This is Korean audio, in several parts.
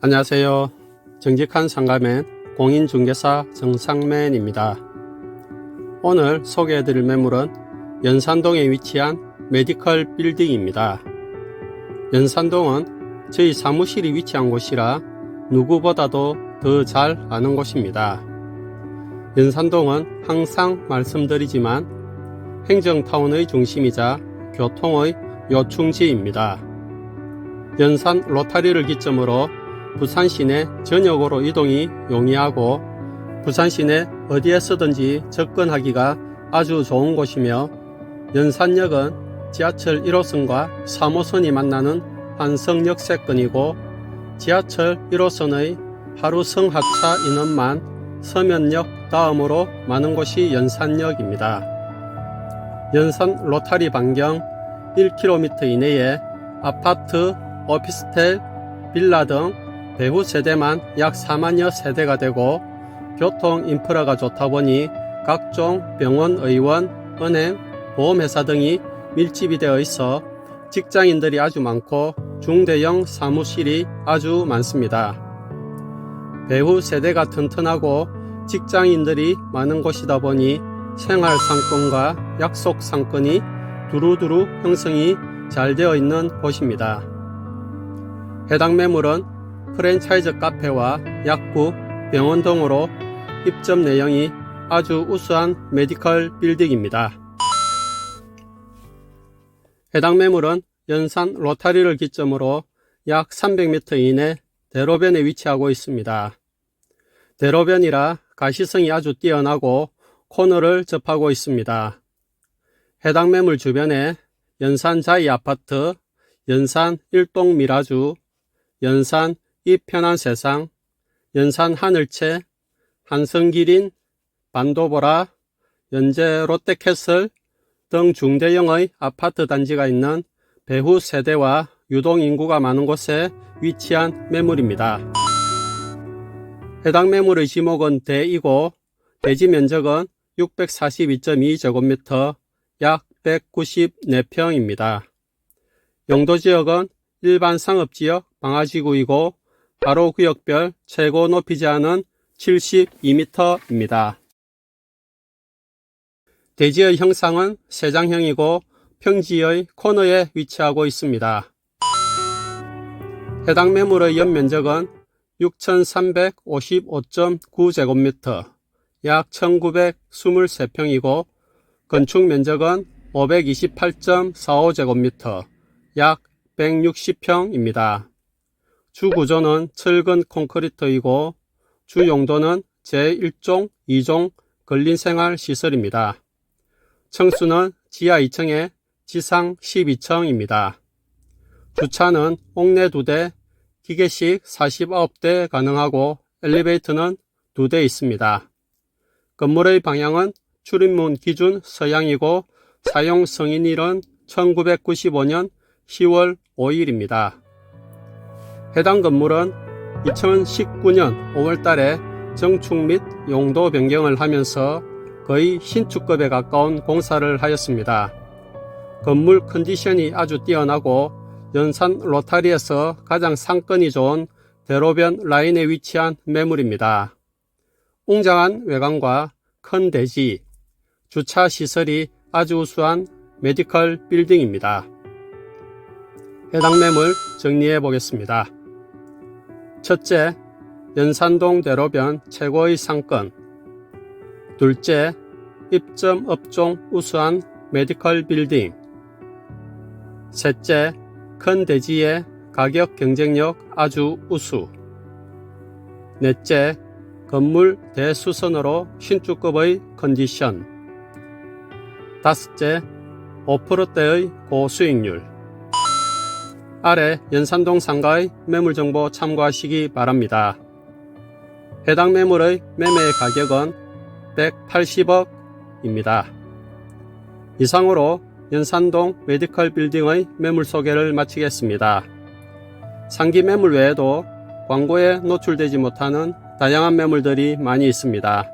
안녕하세요. 정직한 상가맨 공인중개사 정상맨입니다. 오늘 소개해드릴 매물은 연산동에 위치한 메디컬 빌딩입니다. 연산동은 저희 사무실이 위치한 곳이라 누구보다도 더 잘 아는 곳입니다. 연산동은 항상 말씀드리지만 행정타운의 중심이자 교통의 요충지입니다. 연산 로타리를 기점으로 부산 시내 전역으로 이동이 용이하고 부산 시내 어디에서든지 접근하기가 아주 좋은 곳이며 연산역은 지하철 1호선과 3호선이 만나는 환성역세권이고 지하철 1호선의 하루 성하차 인원만 서면역 다음으로 많은 곳이 연산역입니다. 연산 로타리 반경 1km 이내에 아파트, 오피스텔, 빌라 등 배후 세대만 약 4만여 세대가 되고 교통 인프라가 좋다 보니 각종 병원, 의원, 은행, 보험회사 등이 밀집이 되어 있어 직장인들이 아주 많고 중대형 사무실이 아주 많습니다. 배후 세대가 튼튼하고 직장인들이 많은 곳이다 보니 생활 상권과 약속 상권이 두루두루 형성이 잘 되어 있는 곳입니다. 해당 매물은 프랜차이즈 카페와 약국, 병원 등으로 입점 내용이 아주 우수한 메디컬 빌딩입니다. 해당 매물은 연산 로타리를 기점으로 약 300m 이내 대로변에 위치하고 있습니다. 대로변이라 가시성이 아주 뛰어나고 코너를 접하고 있습니다. 해당 매물 주변에 연산 자이 아파트, 연산 일동 미라주, 연산 이 편한 세상, 연산 하늘채, 한성기린, 반도보라, 연제 롯데캐슬 등 중대형의 아파트 단지가 있는 배후 세대와 유동 인구가 많은 곳에 위치한 매물입니다. 해당 매물의 지목은 대이고 대지 면적은 642.2제곱미터 약 194평입니다. 용도 지역은 일반 상업지역 방화지구이고 바로 구역별 최고 높이 제한은 72m입니다. 대지의 형상은 세장형이고 평지의 코너에 위치하고 있습니다. 해당 매물의 연면적은 6,355.9제곱미터, 약 1,923평이고 건축 면적은 528.45제곱미터, 약 160평입니다. 주 구조는 철근 콘크리트이고 주 용도는 제1종, 2종 근린생활 시설입니다. 층수는 지하 2층에 지상 12층입니다. 주차는 옥내 2대, 기계식 49대 가능하고 엘리베이터는 2대 있습니다. 건물의 방향은 출입문 기준 서양이고 사용 승인일은 1995년 10월 5일입니다. 해당 건물은 2019년 5월 달에 정축 및 용도 변경을 하면서 거의 신축급에 가까운 공사를 하였습니다. 건물 컨디션이 아주 뛰어나고 연산 로타리에서 가장 상권이 좋은 대로변 라인에 위치한 매물입니다. 웅장한 외관과 큰 대지, 주차 시설이 아주 우수한 메디컬 빌딩입니다. 해당 매물 정리해 보겠습니다. 첫째, 연산동 대로변 최고의 상권. 둘째, 입점 업종 우수한 메디컬 빌딩. 셋째, 큰 대지의 가격 경쟁력 아주 우수. 넷째, 건물 대수선으로 신축급의 컨디션. 다섯째, 5%대의 고수익률. 아래 연산동 상가의 매물 정보 참고하시기 바랍니다. 해당 매물의 매매 가격은 180억입니다. 이상으로 연산동 메디컬 빌딩의 매물 소개를 마치겠습니다. 상기 매물 외에도 광고에 노출되지 못하는 다양한 매물들이 많이 있습니다.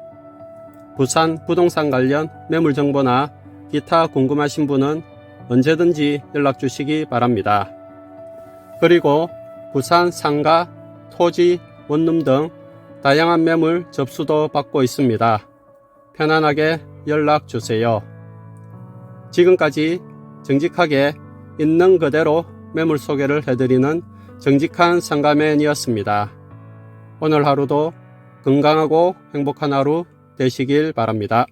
부산 부동산 관련 매물 정보나 기타 궁금하신 분은 언제든지 연락 주시기 바랍니다. 그리고 부산 상가 토지, 원룸 등 다양한 매물 접수도 받고 있습니다. 편안하게 연락 주세요. 지금까지 정직하게 있는 그대로 매물 소개를 해드리는 정직한 상가맨이었습니다. 오늘 하루도 건강하고 행복한 하루 되시길 바랍니다.